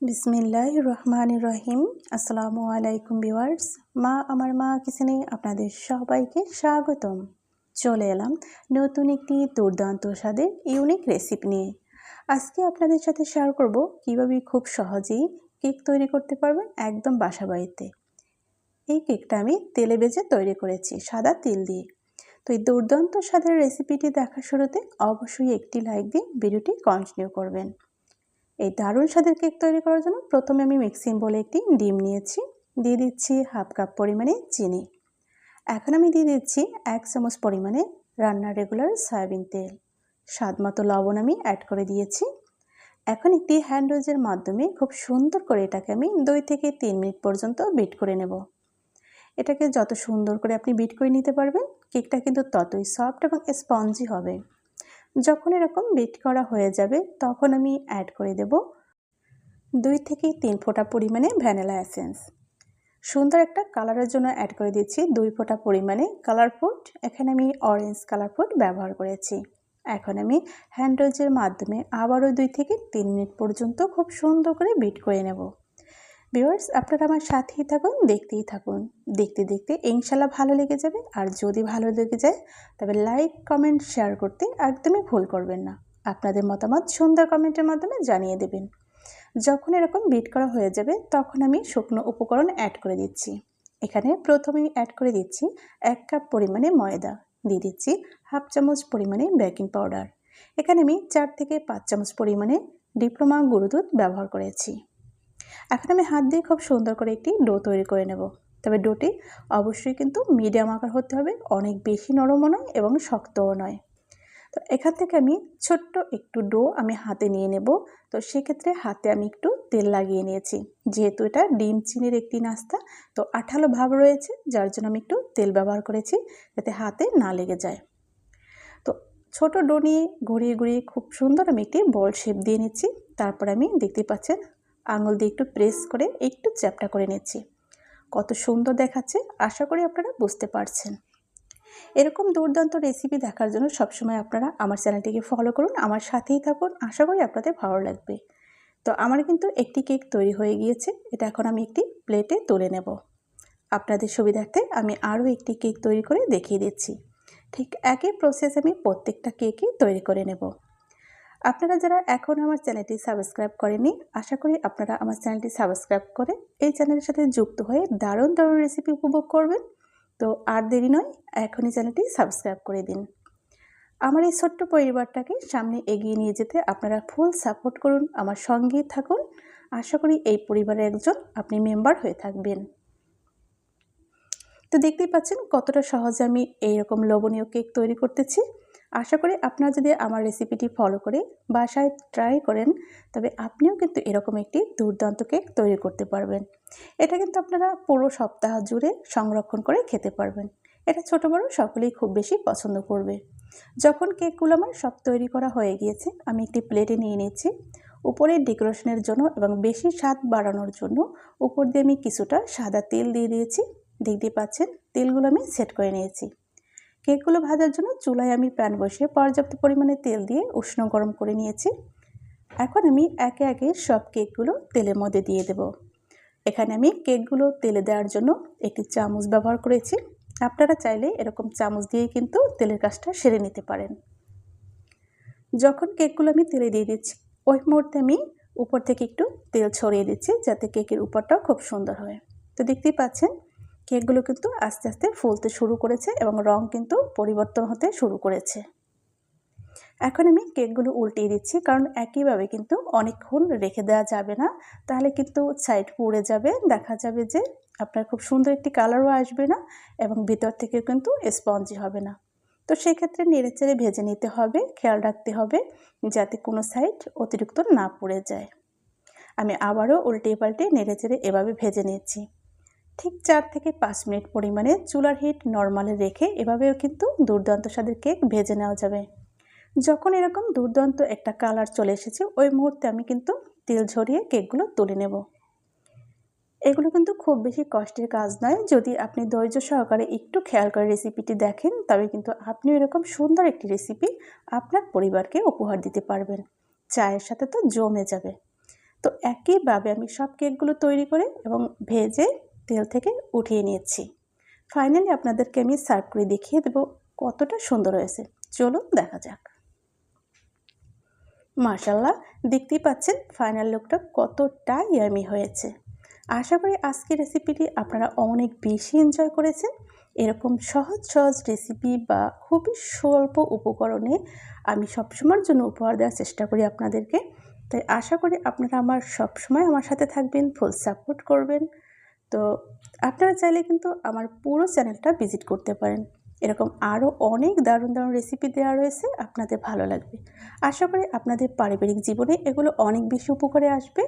বিসমিল্লাহ রহমান রহিম। আসসালামু আলাইকুম ভিওয়ার্স মা, আমার মা কিচেনে আপনাদের সবাইকে স্বাগতম। চলে এলাম নতুন একটি দুর্দান্ত স্বাদের ইউনিক রেসিপি নিয়ে। আজকে আপনাদের সাথে শেয়ার করব কীভাবে খুব সহজেই কেক তৈরি করতে পারবেন একদম বাসা বাড়িতে। এই কেকটা আমি তেলে বেজে তৈরি করেছি, সাদা তিল দিয়ে। তো এই দুর্দান্ত স্বাদের রেসিপিটি দেখার শুরুতে অবশ্যই একটি লাইক দিয়ে ভিডিওটি কন্টিনিউ করবেন। এই দারুণ স্বাদের কেক তৈরি করার জন্য প্রথমে আমি মিক্সিং বলে একটি ডিম নিয়েছি। দিয়ে দিচ্ছি হাফ কাপ পরিমাণে চিনি। এখন আমি দিয়ে দিচ্ছি এক চামচ পরিমাণে রান্নার রেগুলার সয়াবিন তেল। স্বাদ মতো লবণ আমি অ্যাড করে দিয়েছি। এখন একটি হ্যান্ড ওয়েজের মাধ্যমে খুব সুন্দর করে এটাকে আমি দুই থেকে তিন মিনিট পর্যন্ত বিট করে নেব। এটাকে যত সুন্দর করে আপনি বিট করে নিতে পারবেন, কেকটা কিন্তু ততই সফট এবং স্পঞ্জি হবে। যখন এরকম বিট করা হয়ে যাবে, তখন আমি অ্যাড করে দেব দুই থেকে তিন ফোঁটা পরিমাণে ভ্যানিলা অ্যাসেন্স সুন্দর একটা কালারের জন্য অ্যাড করে দিচ্ছি দুই ফোঁটা পরিমাণে কালার ফুড এখানে আমি অরেঞ্জ কালার ফুড ব্যবহার করেছি। এখন আমি হ্যান্ডওয়েজের মাধ্যমে আবারও দুই থেকে তিন মিনিট পর্যন্ত খুব সুন্দর করে বিট করে নেব। ভিউয়ার্স, আপনারা আমার সাথেই থাকুন, দেখতেই থাকুন। দেখতে দেখতে ইনশাল্লাহ ভালো লেগে যাবে, আর যদি ভালো লেগে যায়, তবে লাইক, কমেন্ট, শেয়ার করতে একদমই ভুল করবেন না। আপনাদের মতামত সুন্দর কমেন্টের মাধ্যমে জানিয়ে দেবেন। যখন এরকম বিট করা হয়ে যাবে, তখন আমি শুকনো উপকরণ অ্যাড করে দিচ্ছি। এখানে প্রথমে অ্যাড করে দিচ্ছি এক কাপ পরিমাণে ময়দা, দিয়ে দিচ্ছি হাফ চামচ পরিমাণে বেকিং পাউডার এখানে আমি চার থেকে পাঁচ চামচ পরিমাণে ডিপ্লোমা গুঁড়ো দুধ ব্যবহার করেছি। এখন আমি হাত দিয়ে খুব সুন্দর করে একটি ডো তৈরি করে নেব। তবে ডোটি অবশ্যই কিন্তু মিডিয়াম আকার হতে হবে, অনেক বেশি নরমও নয় এবং শক্তও নয়। তো এখান থেকে আমি ছোট্ট একটু ডো আমি হাতে নিয়ে নেব। তো সেক্ষেত্রে হাতে আমি একটু তেল লাগিয়ে নিয়েছি। যেহেতু এটা ডিম চিনির একটি নাস্তা, তো আঠালো ভাব রয়েছে, যার জন্য আমি একটু তেল ব্যবহার করেছি যাতে হাতে না লেগে যায়। তো ছোট ডো নিয়ে ঘুরিয়ে ঘুরিয়ে খুব সুন্দর আমি একটি বল শেপ দিয়ে নিচ্ছি। তারপর আমি দেখতে পাচ্ছেন আঙুল দিয়ে একটু প্রেস করে একটু চ্যাপটা করে নিচ্ছি। কত সুন্দর দেখাচ্ছে, আশা করি আপনারা বুঝতে পারছেন। এরকম দুর্দান্ত রেসিপি দেখার জন্য সবসময় আপনারা আমার চ্যানেলটিকে ফলো করুন, আমার সাথেই থাকুন, আশা করি আপনাদের ভালো লাগবে। তো আমার কিন্তু একটি কেক তৈরি হয়ে গিয়েছে, এটা এখন আমি একটি প্লেটে তুলে নেব। আপনাদের সুবিধার্থে আমি আরও একটি কেক তৈরি করে দেখিয়ে দিচ্ছি। ঠিক একই প্রসেস আমি প্রত্যেকটা কেকই তৈরি করে নেব। আপনারা যারা এখন আমার চ্যানেলটি সাবস্ক্রাইব করেনি আশা করি আপনারা আমার চ্যানেলটি সাবস্ক্রাইব করে এই চ্যানেলের সাথে যুক্ত হয়ে দারুণ দারুণ রেসিপি উপভোগ করবেন। তো আর দেরি নয়, এখনই চ্যানেলটি সাবস্ক্রাইব করে দিন। আমার এই ছোট্ট পরিবারটাকে সামনে এগিয়ে নিয়ে যেতে আপনারা ফুল সাপোর্ট করুন, আমার সঙ্গেই থাকুন। আশা করি এই পরিবারের একজন আপনি মেম্বার হয়ে থাকবেন। তো দেখতেই পাচ্ছেন কতটা সহজে আমি এইরকম লবণীয় কেক তৈরি করতেছি। আশা করি আপনারা যদি আমার রেসিপিটি ফলো করে বাসায় ট্রাই করেন, তবে আপনিও কিন্তু এরকম একটি দুর্দান্ত কেক তৈরি করতে পারবেন। এটা কিন্তু আপনারা পুরো সপ্তাহ জুড়ে সংরক্ষণ করে খেতে পারবেন। এটা ছোট বড় সকলেই খুব বেশি পছন্দ করবে। যখন কেকগুলো আমার সব তৈরি করা হয়ে গিয়েছে, আমি একটি প্লেটে নিয়ে নিচ্ছি। উপরের ডেকোরেশনের জন্য এবং বেশি স্বাদ বাড়ানোর জন্য উপর দিয়ে আমি কিছুটা সাদা তেল দিয়ে দিয়েছি। দেখতে পাচ্ছেন, তেলগুলো আমি সেট করে নিয়েছি। কেকগুলো ভাজার জন্য চুলায় আমি প্যান বসিয়ে পর্যাপ্ত পরিমাণে তেল দিয়ে উষ্ণ গরম করে নিয়েছি। এখন আমি একে একে সব কেকগুলো তেলের মধ্যে দিয়ে দেব। এখানে আমি কেকগুলো তেলে দেওয়ার জন্য একটি চামচ ব্যবহার করেছি। আপনারা চাইলে এরকম চামচ দিয়ে কিন্তু তেলের কাজটা সেরে নিতে পারেন। যখন কেকগুলো আমি তেলে দিয়ে দিচ্ছি, ওই মুহূর্তে আমি উপর থেকে একটু তেল ছড়িয়ে দিচ্ছি যাতে কেকের উপরটাও খুব সুন্দর হয়। তো দেখতেই পাচ্ছেন কেকগুলো কিন্তু আস্তে আস্তে ফুলতে শুরু করেছে এবং রং কিন্তু পরিবর্তন হতে শুরু করেছে। এখন আমি কেকগুলো উল্টিয়ে দিচ্ছি, কারণ একইভাবে কিন্তু অনেকক্ষণ রেখে দেওয়া যাবে না। তাহলে কিন্তু সাইড পুড়ে যাবে, দেখা যাবে যে আপনার খুব সুন্দর একটি কালারও আসবে না এবং ভিতর থেকে কিন্তু স্পঞ্জি হবে না। তো সেক্ষেত্রে নেড়েচেড়ে ভেজে নিতে হবে, খেয়াল রাখতে হবে যাতে কোনো সাইড অতিরিক্ত না পড়ে যায়। আমি আবারও উল্টে পাল্টে নেড়েচেড়ে এভাবে ভেজে নিচ্ছি। ঠিক চার থেকে পাঁচ মিনিট পরিমাণে চুলার হিট নর্মালে রেখে এভাবেও কিন্তু দুর্দান্ত স্বাদের কেক ভেজে নেওয়া যাবে। যখন এরকম দুর্দান্ত একটা কালার চলে এসেছে, ওই মুহূর্তে আমি কিন্তু তেল ঝরিয়ে কেকগুলো তুলে নেব। এগুলো কিন্তু খুব বেশি কষ্টের কাজ নয়। যদি আপনি ধৈর্য সহকারে একটু খেয়াল করে রেসিপিটি দেখেন, তবে কিন্তু আপনি এরকম সুন্দর একটি রেসিপি আপনার পরিবারকে উপহার দিতে পারবেন। চায়ের সাথে তো জমে যাবে। তো একইভাবে আমি সব কেকগুলো তৈরি করে এবং ভেজে তেল থেকে উঠিয়ে নিয়েছি। ফাইনালি আপনাদেরকে আমি সার্ভ করে দেখিয়ে দেবো কতটা সুন্দর হয়েছে। চলুন দেখা যাক। মার্শাল্লাহ দেখতেই পাচ্ছেন ফাইনাল লুকটা কতটা ইয়ামি হয়েছে। আশা করি আজকের রেসিপিটি আপনারা অনেক বেশি এনজয় করেছেন। এরকম সহজ সহজ রেসিপি বা খুবই স্বল্প উপকরণে আমি সবসময়ের জন্য উপহার দেওয়ার চেষ্টা করি আপনাদেরকে। তাই আশা করি আপনারা আমার সবসময় আমার সাথে থাকবেন ফুল সাপোর্ট করবেন। তো আপনারা চাইলে কিন্তু আমার পুরো চ্যানেলটা ভিজিট করতে পারেন। এরকম আরও অনেক দারুণ দারুণ রেসিপি দেওয়া রয়েছে, আপনাদের ভালো লাগবে। আশা করি আপনাদের পারিবারিক জীবনে এগুলো অনেক বেশি উপকারে আসবে।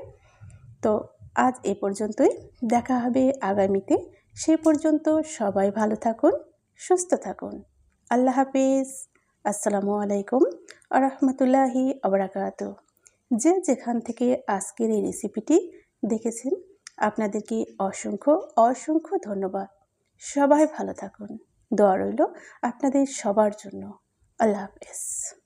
তো আজ এ পর্যন্তই, দেখা হবে আগামীতে। সে পর্যন্ত সবাই ভালো থাকুন, সুস্থ থাকুন। আল্লাহ হাফিজ। আসসালামু আলাইকুম আরহামতুল্লাহি আবরাকাত। যে যেখান থেকে আজকের এই রেসিপিটি দেখেছেন আপনাদেরকে অসংখ্য অসংখ্য ধন্যবাদ। সবাই ভালো থাকুন। দোয়া রইল আপনাদের সবার জন্য। আল্লাহ হাফেজ।